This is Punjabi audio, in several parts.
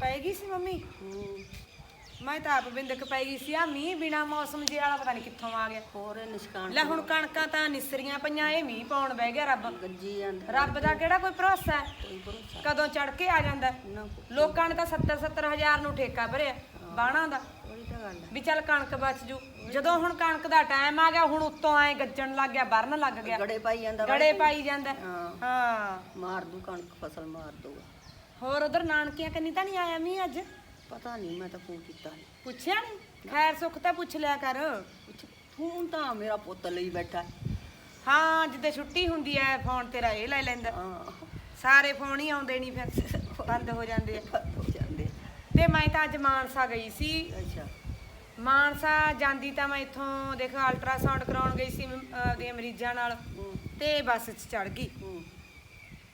ਪੈ ਗਈ ਸੀ ਮੰਮੀ? ਮੈਂ ਤਾਂ ਆਪ ਬਿੰਦਕ ਪੈ ਗਈ ਸੀ। ਆ ਮੀਂਹ ਬਿਨਾ ਮੌਸਮ ਜੇ ਵਾਲਾ ਪਤਾ ਨਹੀਂ ਕਿੱਥੋਂ ਆ ਗਿਆ। ਹੋਰ ਇਹ ਨਿਸ਼ਕਾਨ ਲੈ ਹੁਣ ਕਣਕਾਂ ਤਾਂ ਨਿਸਰੀਆਂ ਪਈਆਂ ਇਹ ਮੀਂਹ ਪਾਉਣ ਬਹਿ ਗਿਆ ਰੱਬ। ਗੱਜੀ ਜਾਂਦਾ। ਰੱਬ ਦਾ ਕਿਹੜਾ ਕੋਈ ਭਰੋਸਾ? ਹੈ ਕਦੋਂ ਚੜ ਕੇ ਆ ਜਾਂਦਾ? ਲੋਕਾਂ ਨੇ ਤਾਂ 70 70 ਹਜ਼ਾਰ ਨੂੰ ਠੇਕਾ ਭਰਿਆ ਬਾਣਾ ਦਾ। ਵੀ ਚੱਲ ਕਣਕ ਬਚ ਜੂ। ਜਦੋਂ ਹੁਣ ਕਣਕ ਦਾ ਟਾਈਮ ਆ ਗਿਆ ਹੁਣ ਉੱਤੋਂ ਐ ਗੱਜਣ ਲੱਗ ਗਿਆ ਬਰਨ ਲੱਗ ਗਿਆ। ਗੜੇ ਪਾਈ ਜਾਂਦਾ ਗੜੇ ਪਾਈ ਜਾਂਦਾ। ਹਾਂ। ਹਾਂ। ਮਾਰ ਦੂ ਕਣਕ ਫਸਲ ਮਾਰ ਦੂਗਾ ਹੋਰ ਉਧਰ ਨਾਨਕੀਆਂ ਕੰਨੀ ਤਾਂ ਨਹੀਂ ਆਇਆ ਮੀਂਹ ਅੱਜ? ਪਤਾ ਨਹੀਂ ਮੈਂ ਤਾਂ ਫੋਨ ਕੀਤਾ ਨਹੀਂ। ਪੁੱਛਿਆ ਨਹੀਂ? ਖੈਰ ਸੁੱਖ ਤਾਂ ਪੁੱਛ ਲਿਆ ਕਰ। ਫੋਨ ਤਾਂ ਮੇਰਾ ਪੁੱਤ ਲਈ ਬੈਠਾ। ਹਾਂ ਜਿੱਦੇ ਛੁੱਟੀ ਹੁੰਦੀ ਐ ਫੋਨ ਤੇਰਾ ਇਹ ਲੈ ਲੈਂਦਾ। ਹਾਂ। ਸਾਰੇ ਫੋਨ ਹੀ ਆਉਂਦੇ ਨਹੀਂ ਫਿਰ ਬੰਦ ਹੋ ਜਾਂਦੇ ਆ। ਬੰਦ ਹੋ ਜਾਂਦੇ ਤੇ ਮੈਂ ਤਾਂ ਅੱਜ ਮਾਨਸਾ ਗਈ ਸੀ। ਅੱਛਾ। ਮਾਨਸਾ ਜਾਂਦੀ ਤਾਂ ਮੈਂ ਇੱਥੋਂ ਦੇਖ ਅਲਟਰਾਸਾਊਂਡ ਕਰਾਉਣ ਗਈ ਸੀ ਮ- ਆਪਦੀਆਂ ਮਰੀਜ਼ਾਂ ਨਾਲ। ਹੂੰ। ਤੇ ਬੱਸ 'ਚ ਚੜ ਗਈ। ਹੂੰ।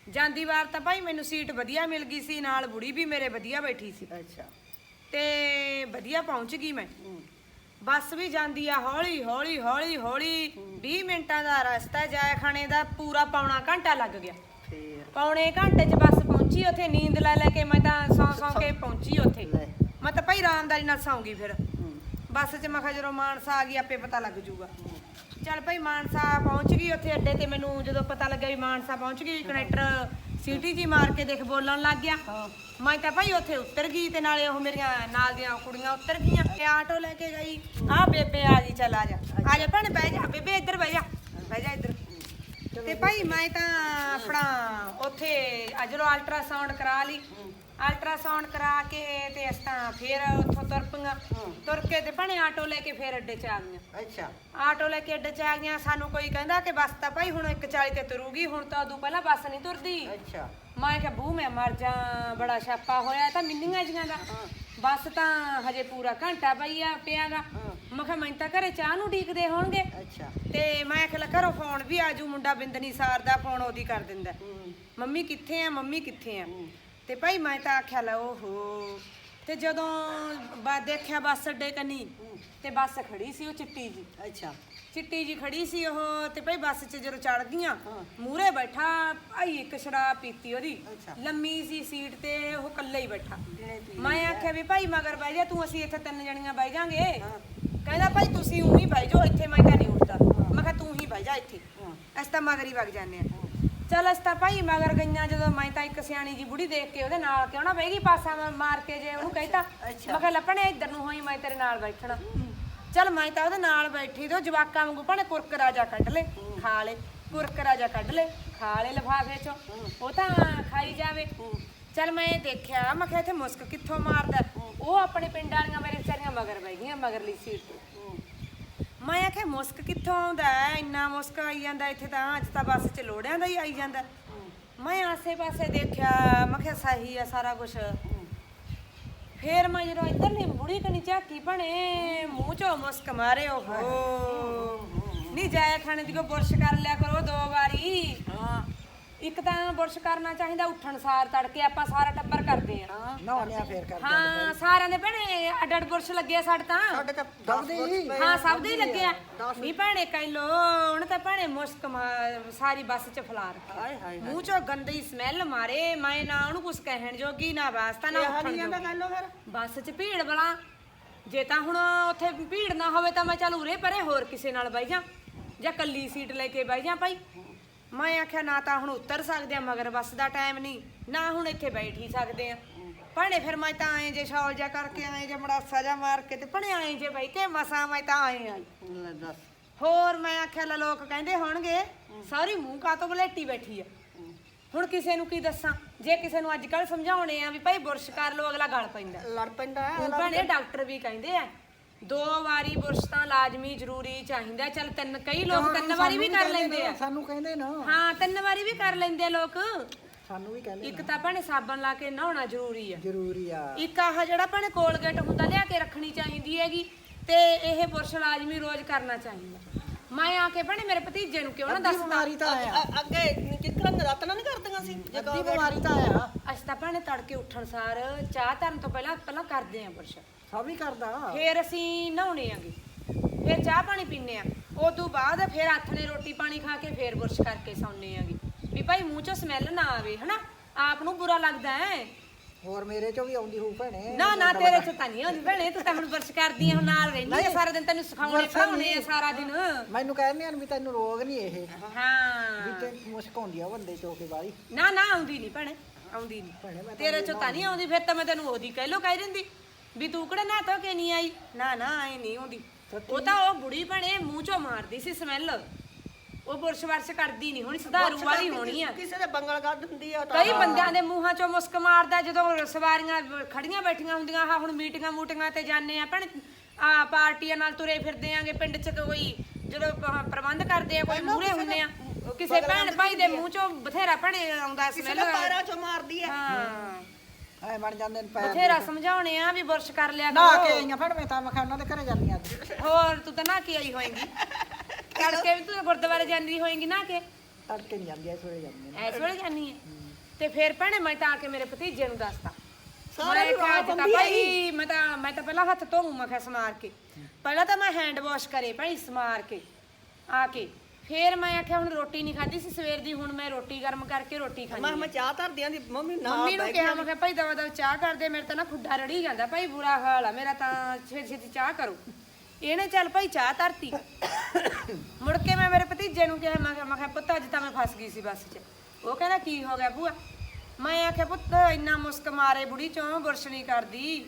ਜਾਂਦੀ ਵਾਰ ਤਾਂ ਭਾਈ ਮੈਨੂੰ ਸੀਟ ਵਧੀਆ ਮਿਲ ਗਈ ਸੀ ਨਾਲ ਬੁੜੀ ਵੀ ਮੇਰੇ ਵਧੀਆ ਬੈਠੀ ਸੀ। ਅੱਛਾ। ਤੇ ਵਧੀਆ ਪਹੁੰਚ ਗਈ ਮੈਂ। ਹੂੰ। ਬੱਸ ਵੀ ਜਾਂਦੀ ਆ ਹੌਲੀ ਹੌਲੀ ਹੌਲੀ ਹੌਲੀ। 20 ਮਿੰਟਾਂ ਦਾ ਰਸਤਾ ਜਾਏ ਖਾਣੇ ਦਾ ਪੂਰਾ ਪੌਣਾ ਘੰਟਾ ਲੱਗ ਗਿਆ। ਫੇਰ। ਪੌਣੇ ਘੰਟੇ 'ਚ ਬੱਸ ਪਹੁੰਚੀ ਉੱਥੇ ਨੀਂਦ ਲੈ ਲੈ ਕੇ ਮੈਂ ਤਾਂ ਸੌਂ ਸੌਂ ਕੇ ਪਹੁੰਚੀ ਉੱਥੇ। ਮੈਂ ਤਾਂ ਭਾਈ ਆਰਾਮਦਾਰੀ ਨਾਲ ਸੌਂਗੀ ਫਿਰ। ਹੂੰ। ਬੱਸ 'ਚ ਮੈਂ ਕਿਹਾ ਜਦੋਂ ਮਾਨਸਾ ਆ ਗਈ ਆਪੇ ਪਤਾ ਲੱਗ ਜੂਗਾ। ਚੱਲ ਭਾਈ ਮਾਨਸਾ ਪਹੁੰਚ ਗਈ ਉੱਥੇ ਅੱਡੇ ਤੇ ਮੈਨੂੰ ਜਦੋਂ ਪਤਾ ਲੱਗਾ ਵੀ ਮਾਨਸਾ ਪਹੁੰਚ ਗਈ ਕਨੈਕਟਰ ਸੀਟੀ ਜੀ ਮਾਰ ਕੇ ਦੇਖ ਬੋਲਣ ਲੱਗ ਗਿਆ। ਮੈਂ ਤਾਂ ਭਾਈ ਉੱਥੇ ਉਤਰ ਗਈ ਤੇ ਨਾਲੇ ਉਹ ਮੇਰੀਆਂ ਨਾਲ ਦੀਆਂ ਕੁੜੀਆਂ ਉਤਰ ਗਈਆਂ ਤੇ ਆਟੋ ਲੈ ਕੇ ਗਈ ਆ ਬੇਬੇ ਆ ਗਈ ਚੱਲ ਆ ਜਾ। ਆ ਜਾ ਭੈਣ ਬਹਿ ਜਾ। ਬੇਬੇ ਇੱਧਰ ਬਹਿ ਜਾ। ਬਹਿ ਜਾ ਇੱਧਰ। ਤੇ ਭਾਈ ਮੈਂ ਤਾਂ ਆਪਣਾ ਉੱਥੇ ਅੱਜ ਜਦੋਂ ਅਲਟਰਾਸਾਊਂਡ ਕਰਾ ਲਈ। ਅਲਟਰਾਸਾਊਂਡ ਕਰਾ ਕੇ ਤੇ ਅਸ ਤਾਂ ਫੇਰ ਉੱਥੋਂ ਤੁਰ ਪਈਆਂ ਤੁਰ ਕੇ ਤੇ ਭਣੇ ਆਟੋ ਲੈ ਕੇ ਫੇਰ ਅੱਡੇ 'ਚ ਆ ਗਈਆਂ। ਅੱਛਾ। ਆਟੋ ਲੈ ਕੇ ਅੱਡੇ 'ਚ ਆ ਗਈਆਂ ਸਾਨੂੰ ਕੋਈ ਕਹਿੰਦਾ ਕਿ ਬੱਸ ਤਾਂ ਭਾਈ ਹੁਣ 1:40 ਤੇ ਤੁਰੂਗੀ ਹੁਣ ਤਾਂ ਉਦੋਂ ਪਹਿਲਾਂ ਬੱਸ ਨਹੀਂ ਤੁਰਦੀ। ਅੱਛਾ। ਮੈਂ ਕਿਹਾ ਬੂ ਮੈਂ ਮਰ ਜਾ ਬੜਾ ਛਾਪਾ ਹੋਇਆ ਇਹ ਤਾਂ ਮਿੰਨੀਆਂ ਜੀਆਂ ਦਾ। ਬੱਸ ਤਾਂ ਹਜੇ ਪੂਰਾ ਘੰਟਾ ਪਈ ਆ ਪਿਆਗਾ ਮੈਂ ਕਿਹਾ ਮੈਂ ਤਾਂ ਘਰੇ ਚਾਹ ਨੂੰ ਢੀਕਦੇ ਹੋਣਗੇ। ਅੱਛਾ। ਤੇ ਮੈਂ ਕਿਹਾ ਘਰੋਂ ਫੋਨ ਵੀ ਆਜੂ ਮੁੰਡਾ ਬਿੰਦਨੀ ਸਾਰ ਦਾ ਫੋਨ ਉਹਦੀ ਕਰ ਦਿੰਦਾ। ਮੰਮੀ ਕਿੱਥੇ ਆ ਮੰਮੀ ਕਿੱਥੇ ਆ? ਤੇ ਭਾਈ ਮੈਂ ਤਾਂ ਆਖਿਆ ਲੈ ਓਹੋ। ਤੇ ਜਦੋਂ ਬਾ ਦੇਖਿਆ ਬੱਸ ਅੱਡੇ ਕੰਨੀ ਤੇ ਬੱਸ ਖੜੀ ਸੀ ਉਹ ਚਿੱਟੀ ਜੀ। ਅੱਛਾ। ਚਿੱਟੀ ਜੀ ਖੜੀ ਸੀ ਉਹ ਤੇ ਭਾਈ ਬੱਸ 'ਚ ਜਦੋਂ ਚੜ ਗਈਆਂ ਮੂਰੇ ਬੈਠਾ ਭਾਈ ਇੱਕ ਸ਼ਰਾਬ ਪੀਤੀ ਉਹਦੀ। ਲੰਮੀ ਸੀ ਸੀਟ ਤੇ ਉਹ ਇਕੱਲਾ ਹੀ ਬੈਠਾ। ਮੈਂ ਆਖਿਆ ਵੀ ਭਾਈ ਮਗਰ ਬਹਿ ਜਾ ਤੂੰ ਅਸੀਂ ਇੱਥੇ ਤਿੰਨ ਜਣੀਆਂ ਬਹਿ ਜਾਾਂਗੇ। ਕਹਿੰਦਾ ਭਾਈ ਤੁਸੀਂ ਉਹੀ ਬਹਿ ਜਾਓ ਇੱਥੇ ਮੈਂ ਤਾਂ ਨਹੀਂ ਉੱਠਦਾ। ਮੈਂ ਕਿਹਾ ਤੂੰ ਹੀ ਬਹਿ ਜਾ ਇੱਥੇ। ਅਸੀਂ ਤਾਂ ਮਗਰ ਹੀ ਵਗ ਜਾਂਦੇ ਆ ਚੱਲ ਅਸੀਂ ਤਾਂ ਭਾਈ ਮਗਰ ਗਈਆਂ ਜਦੋਂ ਮੈਂ ਤਾਂ ਇੱਕ ਸਿਆਣੀ ਜੀ ਬੁੜੀ ਦੇਖ ਕੇ ਉਹਦੇ ਨਾਲ ਕਿਉਂ ਨਾ ਬਹਿ ਗਈ ਪਾਸਾ ਮੈਂ ਮਾਰ ਕੇ ਜੇ ਉਹਨੂੰ ਕਹਿਤਾ। ਮੈਂ ਕਿਹਾ ਲੱਪਣੇ ਇੱਧਰ ਨੂੰ ਹੋਈ ਮੈਂ ਤੇਰੇ ਨਾਲ ਬੈਠਣਾ। ਚੱਲ ਮੈਂ ਤਾਂ ਉਹਦੇ ਨਾਲ ਬੈਠੀ ਤੇ ਜਵਾਕਾਂ ਵਾਂਗੂ ਭਾਣੇ ਕੁਰਕਰਾ ਜਾ ਕੱਢ ਲੈ ਖਾ ਲੈ ਕੁਰਕਰਾ ਜਾ ਕੱਢ ਲੈ ਖਾ ਲੈ ਲਿਫਾਫੇ ਚੋਂ। ਉਹ ਤਾਂ ਖਾਈ ਜਾਵੇ। ਚੱਲ ਮੈਂ ਦੇਖਿਆ ਮੈਂ ਕਿਹਾ ਇੱਥੇ ਮੁਸਕ ਕਿੱਥੋਂ ਮਾਰਦਾ। ਉਹ ਆਪਣੇ ਪਿੰਡ ਵਾਲੀਆਂ ਮੇਰੇ ਵਿਚਾਰੀਆਂ ਮਗਰ ਬਹਿ ਗਈਆਂ ਮਗਰਲੀ ਸੀਟ ਤੇ। ਮੈਂ ਆਖਿਆ ਮੁਸਕ ਕਿੱਥੋਂ ਆਉਂਦਾ ਹੈ? ਇੰਨਾ ਮੁਸਕ ਆਈ ਜਾਂਦਾ ਇੱਥੇ ਤਾਂ ਅੱਜ ਤਾਂ ਬੱਸ 'ਚ ਲੋੜਿਆਂ ਦਾ ਹੀ ਆਈ ਜਾਂਦਾ। ਮੈਂ ਆਸੇ-ਪਾਸੇ ਦੇਖਿਆ ਮੈਂ ਕਿਹਾ ਸਹੀ ਆ ਸਾਰਾ ਕੁਝ ਫੇਰ ਮੈਂ ਜਦੋਂ ਇੱਧਰਲੀ ਬੁੜੀ ਕਨੀ ਝਾਕੀ ਭਣੇ ਮੂੰਹ ਚੋਂ ਮੁਸਕ ਮਾਰੇ ਓਹੋ। ਨਹੀਂ ਜਾਇਆ ਖਾਣੇ ਦੀ ਕੋ ਬੁਰਸ਼ ਕਰ ਲਿਆ ਕਰੋ ਦੋ ਵਾਰੀ। ਹਾਂ। ਇੱਕ ਤਾਂ ਬੁਰਸ਼ ਕਰਨਾ ਚਾਹੀਦਾ ਉੱਠਣ ਸਾਰ ਤੜਕੇ ਆਪਾਂ ਸਾਰਾ ਟੱਬਰ ਕਰਦੇ ਆ ਨਹਾਉਣਿਆ ਫੇਰ ਕਰ ਹਾਂ। ਸਾਰਿਆਂ ਦੇ ਭੈਣੇ ਅੱਡ ਅੱਡ ਬੁਰਸ਼ ਲੱਗੇ ਆ ਸਾਡੇ ਤਾਂ। ਸਾਡੇ ਤਾਂ ਦਬਦੇ ਹੀ ਹਾਂ ਸਭ ਦੇ ਹੀ ਲੱਗੇ ਆ। ਨਹੀਂ ਭੈਣੇ ਕਈ ਲੋ ਹੁਣ ਤਾਂ ਭੈਣੇ ਮੁਸਕ ਮਾ- ਸਾਰੀ ਬੱਸ ਚ ਫਲਾ ਰੱਖੀ ਹਾਏ ਹਾਏ ਮੂੰਹ ਚੋਂ ਗੰਦੀ ਸਮੈਲ ਮਾਰੇ ਮੈਂ ਨਾ ਉਹਨੂੰ ਕੁਝ ਕਹਿਣ ਜੋਗੀ ਨਾ ਵਾਸਤਾ ਨਾ ਉੱਠਣ ਜੋਗੀ। ਕਰ ਲੋ ਫਿਰ। ਬੱਸ 'ਚ ਭੀੜ ਬਲਾ। ਜੇ ਤਾਂ ਹੁਣ ਉੱਥੇ ਭੀੜ ਨਾ ਹੋਵੇ ਤਾਂ ਮੈਂ ਚੱਲ ਉਰੇ ਪਰੇ ਹੋਰ ਕਿਸੇ ਨਾਲ ਬਹਿ ਜਾ ਜਾਂ ਕੱਲੀ ਸੀਟ ਲੈ ਕੇ ਬਹਿ ਜਾ ਭਾਈ। ਮੈਂ ਆਖਿਆ ਨਾ ਤਾਂ ਹੁਣ ਉਤਰ ਸਕਦੇ ਆ ਮਗਰ ਬੱਸ ਦਾ ਟਾਈਮ ਨਹੀਂ ਨਾ ਹੁਣ ਇੱਥੇ ਬੈਠ ਹੀ ਸਕਦੇ ਆ। ਭਣੇ ਫਿਰ ਮੈਂ ਤਾਂ ਐਂ ਜੇ ਸ਼ੌਲ ਜਾ ਕਰਕੇ ਐਂ ਜੇ ਮੜਾਸਾ ਜਾ ਮਾਰ ਕੇ ਤੇ ਭਣੇ ਐਂ ਜੇ ਬਈ ਕੇ ਮਸਾਂ ਮੈਂ ਤਾਂ ਆਏ ਆਈ ਲੈ ਦੱਸ। ਹੋਰ ਮੈਂ ਆਖਿਆ ਲੈ ਲੋਕ ਕਹਿੰਦੇ ਹੋਣਗੇ ਸਾਰੀ ਮੂੰਹ ਕਾ ਤੋਂ ਬਲੇਟੀ ਬੈਠੀ ਆ। ਹੁਣ ਕਿਸੇ ਨੂੰ ਕੀ ਦੱਸਾਂ? ਜੇ ਕਿਸੇ ਨੂੰ ਅੱਜ ਕੱਲ ਸਮਝਾਉਣੇ ਆ ਵੀ ਭਾਈ ਬੁਰਸ਼ ਕਰ ਲੋ ਅਗਲਾ ਗਲ ਪੈਂਦਾ। ਲੜ ਪੈਂਦਾ ਹੁਣ ਭੈਣੇ ਡਾਕਟਰ ਵੀ ਕਹਿੰਦੇ ਆ ਦੋ ਵਾਰੀ ਬੁਰਸ਼ ਤਾਂ ਲਾਜ਼ਮੀ ਜ਼ਰੂਰੀ ਚਾਹੀਦਾ ਚੱਲ ਤਿੰਨ ਕਈ ਲੋਕ ਤਿੰਨ ਵਾਰੀ ਵੀ ਕਰ ਲੈਂਦੇ ਆ। ਸਾਨੂੰ ਕਹਿੰਦੇ ਨਾ। ਹਾਂ ਤਿੰਨ ਵਾਰੀ ਵੀ ਕਰ ਲੈਂਦੇ ਆ ਲੋਕ। ਸਾਨੂੰ ਵੀ ਕਹਿੰਦੇ ਇੱਕ ਤਾਂ ਭੈਣੇ ਸਾਬਣ ਲਾ ਕੇ ਨਹਾਉਣਾ ਜ਼ਰੂਰੀ ਆ। ਜ਼ਰੂਰੀ ਆ। ਇੱਕ ਆਹ ਜਿਹੜਾ ਭੈਣੇ ਕੋਲਗੇਟ ਹੁੰਦਾ ਲਿਆ ਕੇ ਰੱਖਣੀ ਚਾਹੀਦੀ ਹੈਗੀ ਤੇ ਇਹ ਬੁਰਸ਼ ਲਾਜ਼ਮੀ ਰੋਜ਼ ਕਰਨਾ ਚਾਹੀਦਾ। ਮੈਂ ਆ ਕੇ ਭੈਣੇ ਮੇਰੇ ਭਤੀਜੇ ਨੂੰ ਕਿਉਂ ਨਾ ਅੱਧੀ ਦੱਸਦਾ ਬਿਮਾਰੀ ਤਾਂ ਆ ਅੱਗੇ ਜਿੱਕਰਾਂ ਰਾਤਾਂ ਨਹੀਂ ਕਰਦੀਆਂ ਸੀ ਅੱਧੀ ਬਿਮਾਰੀ ਤਾਂ ਆ ਅਸੀਂ ਤਾਂ ਭੈਣੇ ਤੜਕੇ ਉੱਠਣ ਸਾਰ ਚਾਹ ਧਰਨ ਤੋਂ ਪਹਿਲਾਂ ਪਹਿਲਾਂ ਕਰਦੇ ਆਂ ਬੁਰਸ਼। ਸਭ ਹੀ ਕਰਦਾ। ਫੇਰ ਅਸੀਂ ਨਹਾਉਣੇ ਆਂਗੇ। ਫੇਰ ਚਾਹ ਪਾਣੀ ਪੀਨੇ ਆ। ਉਦੋਂ ਬਾਅਦ ਫੇਰ ਨੇ ਰੋਟੀ ਪਾਣੀ ਖਾ ਕੇ ਫੇਰ ਬੁਰਸ਼ ਕਰਕੇ ਸੌਂਨੇ ਆਂਗੇ। ਵੀ ਭਾਈ ਮੂੰਹ ਚੋਂ ਸਮੈਲ ਨਾ ਆਵੇ ਹਨਾ? ਆਪ ਨੂੰ ਬੁਰਾ ਲੱਗਦਾ ਹੈ ਹੋਰ ਮੇਰੇ ਚੋਂ ਵੀ ਆਉਂਦੀ ਹੋਊ ਭੈਣੇ। ਨਾ ਨਾ ਤੇਰੇ ਚ ਤਾਂ ਨਹੀਂ ਆਉਂਦੀ ਭੈਣੇ। ਤੂੰ ਤਾਂ ਹੁਣ ਬਰਸ਼ ਕਰਦੀ ਆ ਹੁਣ ਨਾਲ ਰਹਿੰਦੀ ਆ। ਸਾਰਾ ਦਿਨ ਤੈਨੂੰ ਸਿਖਾਉਣੇ ਵਰਸ਼ਾ ਪੜਾਉਣੇ ਆ ਨਹੀਂ। ਸਾਰਾ ਦਿਨ। ਮੈਨੂੰ ਕਹਿੰਦੇ ਹਨ ਵੀ ਤੈਨੂੰ ਰੋਗ ਨਹੀਂ ਇਹ। ਵੀ ਹਾਂ ਤੇ ਮੁਸ਼ਕ ਆਉਂਦੀ ਆ ਬੰਦੇ ਚੋਂ ਕੇ ਬਾਰੀ ਨਾ ਨਾ ਆਉਂਦੀ ਨਹੀਂ ਭੈਣੇ। ਆਉਂਦੀ ਭੈਣੇ, ਨਹੀਂ ਮੈਂ ਤਾਂ ਤੇਰੇ ਚ ਤਾਂ ਨਹੀਂ। ਆਉਂਦੀ ਫਿਰ ਤਾਂ ਮੈਂ ਤੈਨੂੰ ਉਹਦੀ ਕਹਿ ਲੋ ਕਹਿ ਦਿੰਦੀ। ਵੀ ਤੂੰ ਕਿਹੜਾ ਨਾ ਧੋ ਕੇ ਨਹੀਂ ਆਈ? ਨਾ ਨਾ ਆਈ ਨਹੀਂ ਆਉਂਦੀ। ਉਹ ਤਾਂ ਉਹ ਬੁੜੀ ਭੈਣੇ ਮੂੰਹ ਚੋਂ ਮਾਰਦੀ ਸੀ ਸਮੈਲ। ਉਹ ਬੁਰਸ਼ ਵਰਸ਼ ਕਰਦੀ ਨਹੀਂ ਹੁਣ ਸੁਧਾਰੂ ਵਾਲੀ ਹੋਣੀ ਆ। ਕਿਸੇ ਦੇ ਬੰਗਲ ਕੱਢ ਦਿੰਦੀ ਆ ਤਾਂ। ਕਈ ਬੰਦਿਆਂ ਦੇ ਮੂੰਹਾਂ ਚੋਂ ਮੁਸਕ ਮਾਰਦਾ ਜਦੋਂ ਸਵਾਰੀਆਂ ਖੜੀਆਂ ਬੈਠੀਆਂ ਹੁੰਦੀਆਂ ਆਹ ਹੁਣ ਮੀਟਿੰਗਾਂ ਮੂਟਿੰਗਾਂ ਤੇ ਜਾਂਦੇ ਆ। ਭੈਣ ਆ ਪਾਰਟੀਆਂ ਨਾਲ ਤੁਰੇ ਫਿਰਦੇ ਆਂਗੇ ਪਿੰਡ 'ਚ ਕੋਈ ਜਦੋਂ ਪ- ਪ੍ਰਬੰਧ ਕਰਦੇ ਆ ਕੋਈ ਮੂਹਰੇ ਹੁੰਦੇ ਆ ਕਿਸੇ ਭੈਣ ਭਾਈ ਦੇ ਮੂੰਹ ਚੋਂ ਬਥੇਰਾ ਭਣੇ ਆਉਂਦਾ ਕਿਸੇ ਸਮੈਲ। ਦੇ ਪੈਰਾਂ ਚੋਂ ਮਾਰਦੀ ਆ। ਹਾਂ। ਐ ਬਣ ਜਾਂਦੇ ਨੇ ਪੈਰ ਬਥੇਰਾ ਸਮਝਾਉਣੇ ਆ ਵੀ ਬੁਰਸ਼ ਕਰ ਲਿਆ ਨਾ ਕੇ ਕਰੋ ਆਈਆਂ ਫੜ ਮੈਂ ਤਾਂ ਮੈਂ ਕਿਹਾ ਉਹਨਾਂ ਦੇ ਘਰੇ ਜਾਂਦੀ ਅੱਜ। ਹੋਰ ਤੂੰ ਤਾਂ ਨਾ ਕੀ ਆਈ ਹੋਏਗੀ। ਤੜਕੇ ਵੀ ਤੂੰ ਗੁਰਦੁਆਰੇ ਜਾਂਦੀ ਹੋਏਗੀ ਨਾ ਕਿ। ਤੜਕੇ ਨਹੀਂ ਜਾਂਦੀ ਐ ਸਵੇਰੇ ਜਾਂਦੀ ਨੇ ਐਸ ਵੇਲੇ ਜਾਨੀ ਹੈ ਤੇ ਫਿਰ ਭੈਣੇ ਮੈਂ ਤਾਂ ਆ ਕੇ ਮੇਰੇ ਭਤੀਜੇ ਨੂੰ ਦੱਸਤਾ। ਸਾਰੇ ਮੈਂ ਕਿਹਾ ਅੱਜ ਨੂੰ ਤਾਂ ਭਾਈ ਮੈਂ ਤਾਂ ਮੈਂ ਤਾਂ ਪਹਿਲਾਂ ਹੱਥ ਧੋਉਂ ਮੈਂ ਕਿਹਾ ਸਮਾਰ ਕੇ। ਪਹਿਲਾਂ ਤਾਂ ਮੈਂ ਹੈਂਡ ਵਾਸ਼ ਕਰੇ ਭਾਈ ਸਮਾਰ ਕੇ। ਆ ਕੇ। ਫਿਰ ਮੈਂ ਆਖਿਆ ਹੁਣ ਰੋਟੀ ਨਹੀਂ ਖਾਧੀ ਸੀ ਸਵੇਰ ਦੀ ਹੁਣ ਮੈਂ ਰੋਟੀ ਗਰਮ ਕਰਕੇ ਰੋਟੀ ਖਾਣੀ ਮੈਂ ਮੈਂ ਚਾਹ ਧਰਦੀ ਆਂ ਦੀ ਮੰਮੀ ਨਾਲ ਮੰਮੀ ਨੂੰ ਕਿਹਾ ਮੈਂ ਕਿਹਾ ਭਾਈ ਦਵਾ ਦਵਾ ਚਾਹ ਕਰ ਦੇ ਮੇਰੇ ਤਾਂ ਨਾ ਖੁੱਡਾ ਰੜੀ ਜਾਂਦਾ ਭਾਈ ਬੁਰਾ ਹਾਲ ਆ ਮੇਰਾ ਤਾਂ ਛੇਤੀ ਛੇਤੀ ਚਾਹ ਕਰੋ। ਇਹਨੇ ਚੱਲ ਭਾਈ ਚਾਹ ਧਰਤੀ। ਮੁੜ ਕੇ ਮੈਂ ਮੇਰੇ ਭਤੀਜੇ ਨੂੰ ਕਿਹਾ ਮੈਂ ਕਿਹਾ ਮੈਂ ਕਿਹਾ ਪੁੱਤ ਅੱਜ ਤਾਂ ਮੈਂ ਫਸ ਗਈ ਸੀ ਬੱਸ 'ਚ। ਉਹ ਕਹਿੰਦਾ ਕੀ ਹੋ ਗਿਆ ਭੂਆ? ਮੈਂ ਆਖਿਆ ਪੁੱਤ ਇੰਨਾ ਮੁਸਕ ਮਾਰੇ ਬੁੜੀ ਚੋਂ ਬੁਰਸ਼ ਨਹੀਂ ਕਰਦੀ।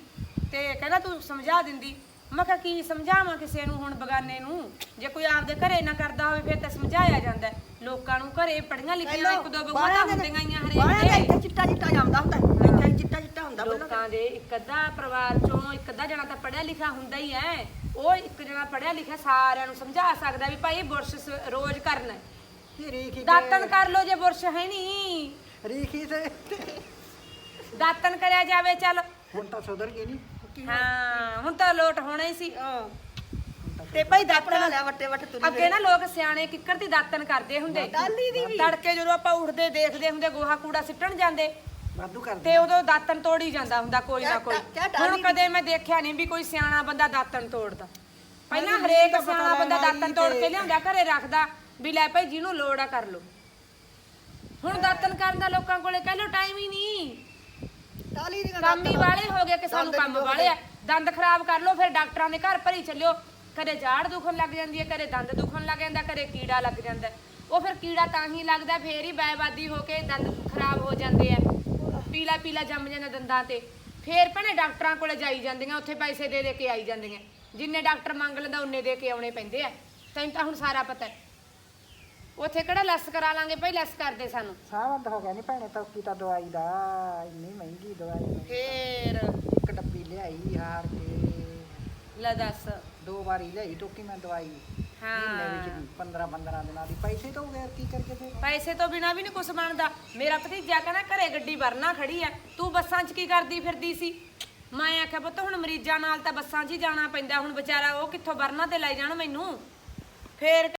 ਤੇ ਕਹਿੰਦਾ ਤੂੰ ਸਮਝਾ ਦਿੰਦੀ। ਮੈਂ ਕਿਹਾ ਕੀ ਸਮਝਾਵਾਂ ਕਿਸੇ ਨੂੰ ਹੁਣ ਬਗਾਨੇ ਨੂੰ? ਜੇ ਕੋਈ ਆਪਦੇ ਘਰੇ ਨਾ ਕਰਦਾ ਹੋਵੇ ਫਿਰ ਤਾਂ ਸਮਝਾਇਆ ਜਾਂਦਾ। ਹੈ। ਲੋਕਾਂ ਨੂੰ ਘਰੇ ਪੜੀਆਂ ਲਿਖੀਆਂ ਇੱਕ ਦੋ ਬਗੂਆਂ ਤਾਂ ਹੁੰਦੀਆਂ ਹੀ ਆ ਹਰੇਕ ਦੇ। ਇੱਥੇ ਚਿੱਟਾ ਚਿੱਟਾ ਜਾਂਦਾ ਹੁੰਦਾ ਇੱਥੇ ਚਿੱਟਾ ਚਿੱਟਾ ਹੁੰਦਾ ਲੋਕਾਂ ਦੇ ਇੱਕ ਅੱਧਾ ਪਰਿਵਾਰ ਚੋਂ ਇੱਕ ਅੱਧਾ ਜਣਾ ਤਾਂ ਪੜਿਆ ਲਿਖਿਆ ਹੁੰਦਾ ਹੀ ਹੈ। ਉਹ ਇੱਕ ਜਣਾ ਪੜਿਆ ਲਿਖਿਆ ਸਾਰਿਆਂ ਨੂੰ ਸਮਝਾ ਸਕਦਾ ਵੀ ਭਾਈ ਇਹ ਬੁਰਸ਼ ਸ- ਰੋਜ਼ ਕਰਨਾ। ਹੈ। ਇਹ ਰੀਖੀ ਦਾਤਨ ਕਰ ਲੋ ਜੇ ਬੁਰਸ਼ ਹੈ ਨਹੀਂ ਰੀਖੀ ਤੇ ਦਾਤਨ ਕਰਿਆ ਜਾਵੇ ਚੱਲ। ਹੁਣ ਤਾਂ ਸੁਧਰ ਗਈ ਨਹੀਂ ਹਾਂ ਹੁਣ ਤਾਂ ਲੋਟ ਹੋਣਾ ਹੀ ਸੀ। ਹਾਂ। ਤੇ ਭਾਈ ਦਾਤਨ ਲਿਆ ਵੱਟੇ ਵੱਟ ਤੁਰੀ ਅੱਗੇ ਨਾ ਲੋਕ ਸਿਆਣੇ ਕਿੱਕਰ ਦੀ ਦਾਤਨ ਕਰਦੇ ਹੁੰਦੇ। ਟਾਹਲੀ ਦੀ ਵੀ। ਤੜਕੇ ਜਦੋਂ ਆਪਾਂ ਉੱਠਦੇ ਦੇਖਦੇ ਹੁੰਦੇ ਗੋਹਾ ਕੂੜਾ ਸਿੱਟਣ ਜਾਂਦੇ। ਵਾਧੂ ਕਰਦੀ ਤੇ ਉਦੋਂ ਦਾਤਨ ਤੋੜੀ ਜਾਂਦਾ ਹੁੰਦਾ ਕੋਈ ਨਾ ਕੋਈ। ਹੁਣ ਕਦੇ ਮੈਂ ਦੇਖਿਆ ਨਹੀਂ ਵੀ ਕੋਈ ਸਿਆਣਾ ਬੰਦਾ ਦਾਤਨ ਤੋੜਦਾ। ਪਹਿਲਾਂ ਹਰੇਕ ਸਿਆਣਾ ਬੰਦਾ ਦਾਤਨ ਤੋੜ ਕੇ ਲਿਆਉਂਦਾ ਘਰੇ ਰੱਖਦਾ ਵੀ ਲੈ ਭਾਈ ਜਿਹਨੂੰ ਲੋੜ ਆ ਕਰ ਲੋ ਹੁਣ ਦਾਤਨ ਕਰਨ ਦਾ ਲੋਕਾਂ ਕੋਲੇ ਕਹਿ ਲੋ ਟਾਈਮ ਹੀ ਨਹੀਂ। ਟਾਲੀ ਦੀ ਕੰਮ ਹੀ ਵਾਲੇ ਹੋ ਗਏ ਕਿ ਸਾਨੂੰ ਕੰਮ ਵਾਲੇ ਆ। ਦੰਦ ਖਰਾਬ ਕਰ ਲੋ ਫਿਰ ਡਾਕਟਰਾਂ ਦੇ ਘਰ ਭਰੀ ਚੱਲਿਓ। ਕਦੇ ਜਾੜ ਦੁਖਣ ਲੱਗ ਜਾਂਦੀ ਹੈ ਕਦੇ ਦੰਦ ਦੁਖਣ ਲੱਗ ਜਾਂਦਾ ਕਦੇ ਕੀੜਾ ਲੱਗ ਜਾਂਦਾ। ਉਹ ਫਿਰ ਕੀੜਾ ਤਾਂ ਹੀ ਲੱਗਦਾ ਫੇਰ ਹੀ ਬੈਬਾਦੀ ਹੋ ਕੇ ਦੰਦ ਖਰਾਬ ਹੋ ਜਾਂਦੇ ਆ। ਪੀਲਾ ਪੀਲਾ ਜੰਮ ਜਾਂਦਾ ਦੰਦਾਂ ਤੇ। ਫੇਰ ਭਣੇ ਡਾਕਟਰਾਂ ਕੋਲੇ ਜਾਈ ਜਾਂਦੀਆਂ ਉੱਥੇ ਪੈਸੇ ਦੇ ਦੇ ਕੇ ਆਈ ਜਾਂਦੀਆਂ। ਜਿੰਨੇ ਡਾਕਟਰ ਮੰਗ ਲੈਂਦਾ ਉਹਨੇ ਦੇ ਕੇ ਆਉਣੇ ਪੈਂਦੇ ਆ। ਤੈਨੂੰ ਤਾਂ ਹੁਣ ਸਾਰਾ ਪਤਾ ਹੈ। ਉੱਥੇ ਕਿਹੜਾ ਲੈਸ ਕਰਾ ਲਾਂਗੇ ਭਾਈ ਲੈਸ ਕਰਦੇ ਸਾਨੂੰ। ਸਾਹ ਬੰਦ ਹੋ ਗਿਆ ਨਹੀਂ ਭੈਣੇ ਤੌਕੀ ਤਾਂ ਦਵਾਈ ਦਾ ਇੰਨੀ ਮਹਿੰਗੀ ਦਵਾਈ ਫੇਰ। ਇੱਕ ਡੱਬੀ ਲਿਆਈ ਹਾਰ ਕੇ। ਲੈ ਦੱਸ। ਦੋ ਵਾਰੀ ਲਿਆਈ ਟੋਕੀ ਮੈਂ ਦਵਾਈ। ਮਹੀਨੇ ਵਿੱਚ ਹਾਂ ਦੀ 15 15 ਦਿਨਾਂ ਦੀ। ਪੈਸੇ ਤੋਂ ਗਏ ਕੀ ਕਰਕੇ ਫਿਰ? ਪੈਸੇ ਤੋਂ ਬਿਨਾ ਵੀ ਨਹੀਂ ਕੁਝ ਬਣਦਾ। ਮੇਰਾ ਭਤੀਜਾ ਕਹਿੰਦਾ ਘਰੇ ਗੱਡੀ ਵਰਨਾ ਖੜੀ ਆ। ਤੂੰ ਬੱਸਾਂ 'ਚ ਕੀ ਕਰਦੀ ਫਿਰਦੀ ਸੀ? ਮੈਂ ਆਖਿਆ ਪੁੱਤ ਹੁਣ ਮਰੀਜ਼ਾਂ ਨਾਲ ਤਾਂ ਬੱਸਾਂ 'ਚ ਹੀ ਜਾਣਾ ਪੈਂਦਾ। ਹੁਣ ਵਿਚਾਰਾ ਉਹ ਕਿੱਥੋਂ ਵਰਨਾ ਤੇ ਲੈ ਜਾਣ ਮੈਨੂੰ? ਫੇਰ